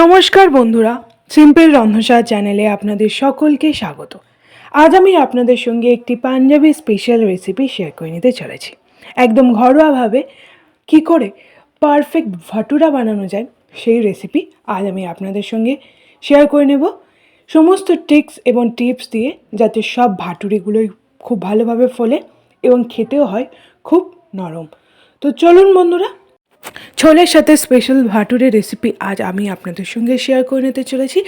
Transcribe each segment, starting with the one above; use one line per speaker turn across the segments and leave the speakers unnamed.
নমস্কার বন্ধুরা সিম্পল রন্ধসার চ্যানেলে আপনাদের সকলকে স্বাগত। আজ আমি আপনাদের সঙ্গে একটি পাঞ্জাবি স্পেশাল রেসিপি শেয়ার করে নিতে চলেছি। একদম ঘরোয়াভাবে কি করে পারফেক্ট ভাটুরা বানানো যায় সেই রেসিপি আজ আমি আপনাদের সঙ্গে শেয়ার করে নেব। সমস্ত ট্রিক্স এবং টিপস দিয়ে যাতে সব ভাটুরিগুলোই খুব ভালোভাবে ফোলে এবং খেতেও হয় খুব নরম। তো চলুন বন্ধুরা ছোলের সাথে স্পেশাল ভাটুরের রেসিপি আজ আমি আপনাদের সঙ্গে শেয়ার করে নিতে চলেছি।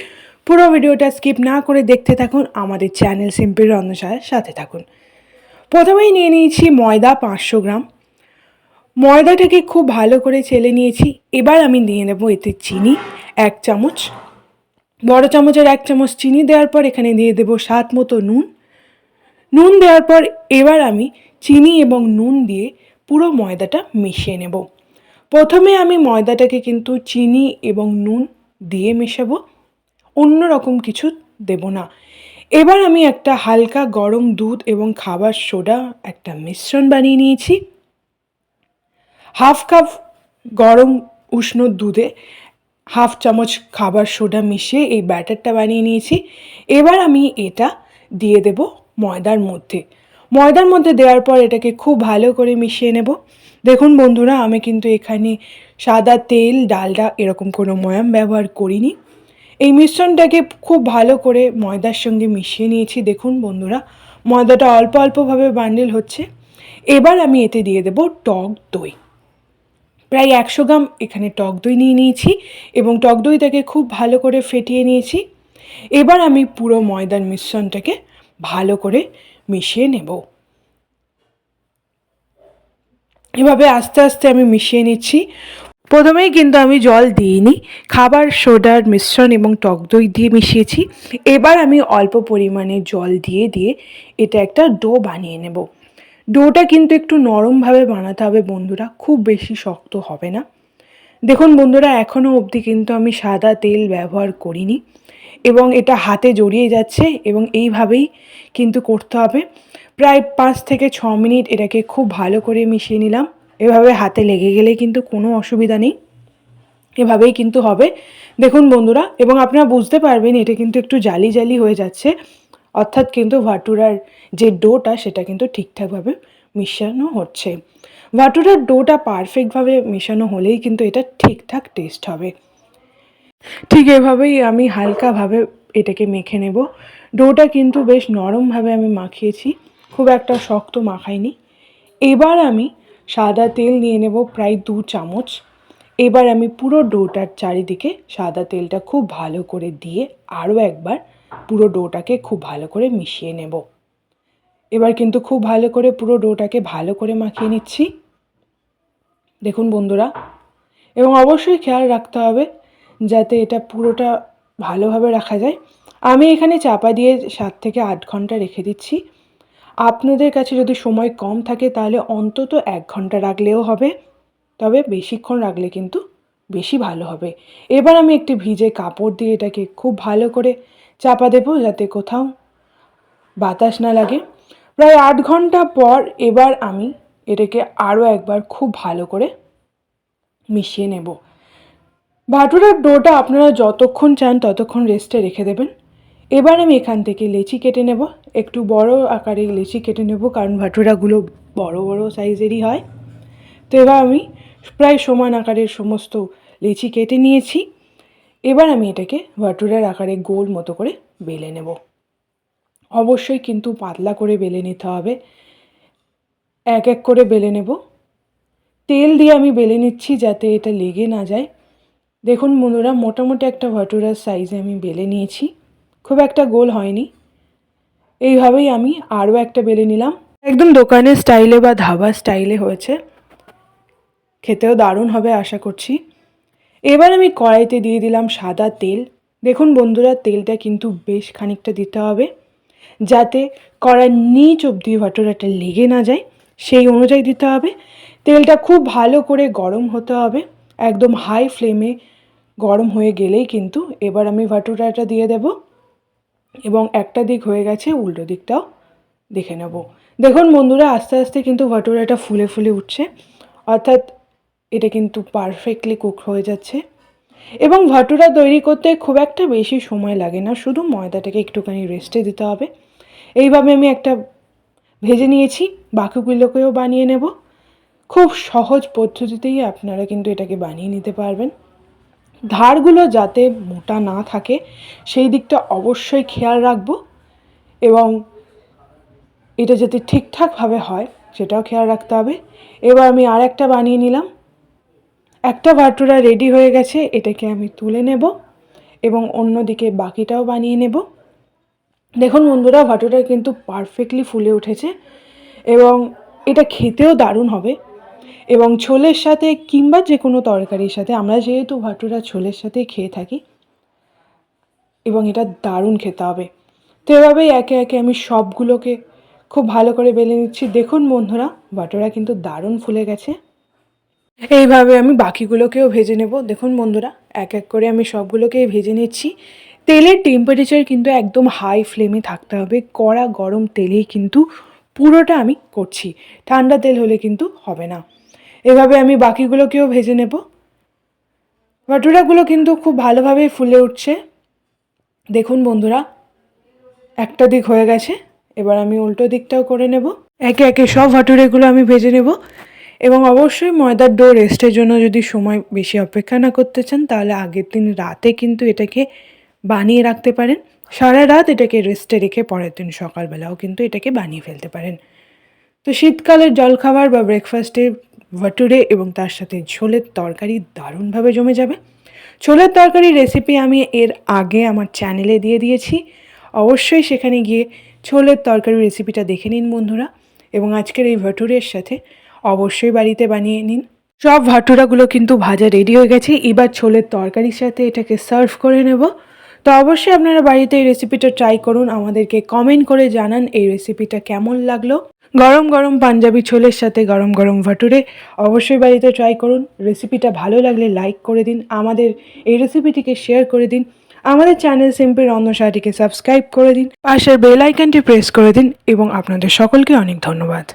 পুরো ভিডিওটা স্কিপ না করে দেখতে থাকুন, আমাদের চ্যানেল সিম্পল রন্ধশালার সাথে থাকুন। প্রথমেই নিয়ে নিয়েছি ময়দা পাঁচশো গ্রাম। ময়দাটাকে খুব ভালো করে চেলে নিয়েছি। এবার আমি নিয়ে নেব এতে চিনি, এক চামচ। বড় চামচের এক চামচ চিনি দেওয়ার পর এখানে দিয়ে দেবো স্বাদ মতো নুন। নুন দেওয়ার পর এবার আমি চিনি এবং নুন দিয়ে পুরো ময়দাটা মিশিয়ে নেব। প্রথমে আমি ময়দাটাকে কিন্তু চিনি এবং নুন দিয়ে মেশাবো, অন্য রকম কিছু দেব না। এবার আমি একটা হালকা গরম দুধ এবং খাবার সোডা একটা মিশ্রণ বানিয়ে নিয়েছি। হাফ কাপ গরম উষ্ণ দুধে হাফ চামচ খাবার সোডা মিশিয়ে এই ব্যাটারটা বানিয়ে নিয়েছি। এবার আমি এটা দিয়ে দেব ময়দার মধ্যে। ময়দার মধ্যে দেওয়ার পর এটাকে খুব ভালো করে মিশিয়ে নেব। দেখুন বন্ধুরা, আমি কিন্তু এখানে সাদা তেল, ডালডা এরকম কোনো ময়াম ব্যবহার করিনি। এই মিশ্রণটাকে খুব ভালো করে ময়দার সঙ্গে মিশিয়ে নিয়েছি। দেখুন বন্ধুরা, ময়দাটা অল্প অল্পভাবে বান্ডেল হচ্ছে। এবার আমি এতে দিয়ে দেব টক দই। প্রায় একশো গ্রাম এখানে টক দই নিয়ে নিয়েছি এবং টক দইটাকে খুব ভালো করে ফেটিয়ে নিয়েছি। এবার আমি পুরো ময়দার মিশ্রণটাকে ভালো করে মিশিয়ে নেব। এভাবে আস্তে আস্তে আমি মিশিয়ে নিচ্ছি। প্রথমেই কিন্তু আমি জল দিইনি, খাবার সোডার মিশ্রণ এবং টক দই দিয়ে মিশিয়েছি। এবার আমি অল্প পরিমাণে জল দিয়ে দিয়ে এটা একটা ডো বানিয়ে নেব। ডোটা কিন্তু একটু নরমভাবে বানাতে হবে বন্ধুরা, খুব বেশি শক্ত হবে না। দেখুন বন্ধুরা এখনও অবধি কিন্তু আমি সাদা তেল ব্যবহার করিনি এবং এটা হাতে জড়িয়ে যাচ্ছে এবং এইভাবেই কিন্তু করতে হবে। প্রায় পাঁচ থেকে ছ মিনিট এটাকে খুব ভালো করে মিশিয়ে নিলাম। এভাবে হাতে লেগে গেলে কিন্তু কোনো অসুবিধা নেই। এভাবেই কিন্তু হবে। দেখুন বন্ধুরা, এবং আপনারা বুঝতে পারবেন এটা কিন্তু একটু জালি জালি হয়ে যাচ্ছে। অর্থাৎ কিন্তু ভাটুরার যে ডোটা, সেটা কিন্তু ঠিকঠাকভাবে মিশানো হচ্ছে। ভাটুরার ডোটা পারফেক্টভাবে মেশানো হলেই কিন্তু এটা ঠিকঠাক টেস্ট হবে। ঠিক এভাবেই আমি হালকাভাবে এটাকে মেখে নেব। ডোটা কিন্তু বেশ নরমভাবে আমি মাখিয়েছি। খুব একটা শক্ত মাখাইনি। এবার আমি সাদা তেল নিয়ে নেব প্রায় দু চামচ। এবার আমি পুরো ডোটার চারিদিকে সাদা তেলটা খুব ভালো করে দিয়ে আরও একবার পুরো ডোটাকে খুব ভালো করে মিশিয়ে নেব। এবার কিন্তু খুব ভালো করে পুরো ডোটাকে ভালো করে মাখিয়ে নিচ্ছি। দেখুন বন্ধুরা, এবং অবশ্যই খেয়াল রাখতে হবে যাতে এটা পুরোটা ভালোভাবে রাখা যায়। আমি এখানে চাপা দিয়ে সাত থেকে আট ঘণ্টা রেখে দিচ্ছি। আপনাদের কাছে যদি সময় কম থাকে, তাহলে অন্তত এক ঘণ্টা রাখলেও হবে। তবে বেশিক্ষণ রাখলে কিন্তু বেশি ভালো হবে। এবার আমি একটি ভিজে কাপড় দিয়ে এটাকে খুব ভালো করে চাপা দেবো, যাতে কোথাও বাতাস না লাগে। প্রায় আট ঘণ্টা পর এবার আমি এটাকে আরও একবার খুব ভালো করে মিশিয়ে নেব। ভাটুরার ডোটা আপনারা যতক্ষণ চান, ততক্ষণ রেস্টে রেখে দেবেন। এবার আমি এখান থেকে লেচি কেটে নেব। একটু বড় আকারে লেচি কেটে নেব, কারণ ভাটুরাগুলো বড় বড় সাইজেরই হয়। তো এবার আমি প্রায় সমান আকারের সমস্ত লেচি কেটে নিয়েছি। এবার আমি এটাকে ভাটুরার আকারে গোল মতো করে বেলে নেব। অবশ্যই কিন্তু পাতলা করে বেলে নিতে হবে। এক এক করে বেলে নেব। তেল দিয়ে আমি বেলে নিচ্ছি যাতে এটা লেগে না যায়। দেখুন বন্ধুরা, মোটামুটি একটা ভাটুরার সাইজে আমি বেলে নিয়েছি। খুব একটা গোল হয়নি। এইভাবেই আমি আরও একটা বেলে নিলাম। একদম দোকানের স্টাইলে বা ধাবা স্টাইলে হয়েছে। খেতেও দারুণ হবে আশা করছি। এবার আমি কড়াইতে দিয়ে দিলাম সাদা তেল। দেখুন বন্ধুরা, তেলটা কিন্তু বেশ খানিকটা দিতে হবে। যাতে কড়ার নিচ অবধি ভাটুরাটা লেগে না যায়, সেই অনুযায়ী দিতে হবে। তেলটা খুব ভালো করে গরম হতে হবে। একদম হাই ফ্লেমে গরম হয়ে গেলেই কিন্তু এবার আমি ভাটুরাটা দিয়ে দেব। এবং একটা দিক হয়ে গেছে, উল্টো দিকটাও দেখে নেব। দেখুন বন্ধুরা, আস্তে আস্তে কিন্তু ভাটুরাটা ফুলে ফুলে উঠছে। অর্থাৎ এটা কিন্তু পারফেক্টলি কুক হয়ে যাচ্ছে। এবং ভাটুরা তৈরি করতে খুব একটা বেশি সময় লাগে না, শুধু ময়দাটাকে একটুখানি রেস্টে দিতে হবে। এইভাবে আমি একটা ভেজে নিয়েছি, বাকিগুলোকেও বানিয়ে নেব। খুব সহজ পদ্ধতিতেই আপনারা কিন্তু এটাকে বানিয়ে নিতে পারবেন। ধারগুলো যাতে মোটা না থাকে, সেই দিকটা অবশ্যই খেয়াল রাখব এবং এটা যাতে ঠিকঠাকভাবে হয়, সেটাও খেয়াল রাখতে হবে। এবার আমি আর একটা বানিয়ে নিলাম। একটা ভাটুরা রেডি হয়ে গেছে, এটাকে আমি তুলে নেব এবং অন্যদিকে বাকিটাও বানিয়ে নেব। দেখুন বন্ধুরা ভাটুরা কিন্তু পারফেক্টলি ফুলে উঠেছে এবং এটা খেতেও দারুণ হবে। এবং ছোলের সাথে কিংবা যে কোনো তরকারির সাথে, আমরা যেহেতু ভাটুরা ছোলের সাথেই খেয়ে থাকি এবং এটা দারুণ খেতে হবে। তো এভাবেই একে একে আমি সবগুলোকে খুব ভালো করে বেলে নিচ্ছি। দেখুন বন্ধুরা বাটোরা কিন্তু দারুণ ফুলে গেছে। এইভাবে আমি বাকিগুলোকেও ভেজে নেব। দেখুন বন্ধুরা, এক এক করে আমি সবগুলোকেই ভেজে নিচ্ছি। তেলের টেম্পারেচার কিন্তু একদম হাই ফ্লেমে থাকতে হবে। কড়া গরম তেলেই কিন্তু পুরোটা আমি করছি। ঠান্ডা তেল হলে কিন্তু হবে না। এভাবে আমি বাকিগুলোকেও ভেজে নেব। ভাটুরাগুলো কিন্তু খুব ভালোভাবেই ফুলে উঠছে। দেখুন বন্ধুরা, একটা দিক হয়ে গেছে, এবার আমি উল্টো দিকটাও করে নেব। একে একে সব ভাটুরেগুলো আমি ভেজে নেব এবং অবশ্যই ময়দার ডো রেস্টের জন্য যদি সময় বেশি অপেক্ষা না করতে চান, তাহলে আগের দিন রাতে কিন্তু এটাকে বানিয়ে রাখতে পারেন। সারা রাত এটাকে রেস্টে রেখে পরের দিন সকালবেলাও কিন্তু এটাকে বানিয়ে ফেলতে পারেন। তো শীতকালের জলখাবার বা ব্রেকফাস্টে ভাটুরে এবং তার সাথে ঝোলের তরকারি দারুণভাবে জমে যাবে। ছোলার তরকারির রেসিপি আমি এর আগে আমার চ্যানেলে দিয়ে দিয়েছি। অবশ্যই সেখানে গিয়ে ছোলের তরকারির রেসিপিটা দেখে নিন বন্ধুরা এবং আজকের এই ভাটুরের সাথে অবশ্যই বাড়িতে বানিয়ে নিন। সব ভাটুরাগুলো কিন্তু ভাজা রেডি হয়ে গেছে। এবার ছোলের তরকারির সাথে এটাকে সার্ভ করে নেব। তো অবশ্যই আপনারা বাড়িতে এই রেসিপিটা ট্রাই করুন। আমাদেরকে কমেন্ট করে জানান এই রেসিপিটা কেমন লাগল। গরম গরম পাঞ্জাবি ছোলের সাথে গরম গরম ভাটুরে অবশ্যই বাড়িতে ট্রাই করুন। রেসিপিটা ভালো লাগলে লাইক করে দিন। আমাদের এই রেসিপিটিকে শেয়ার করে দিন। আমাদের চ্যানেল সিম্পি রন্ধনশালাটিকে সাবস্ক্রাইব করে দিন। পাশের বেল আইকনটি প্রেস করে দিন এবং আপনাদের সকলকে অনেক ধন্যবাদ।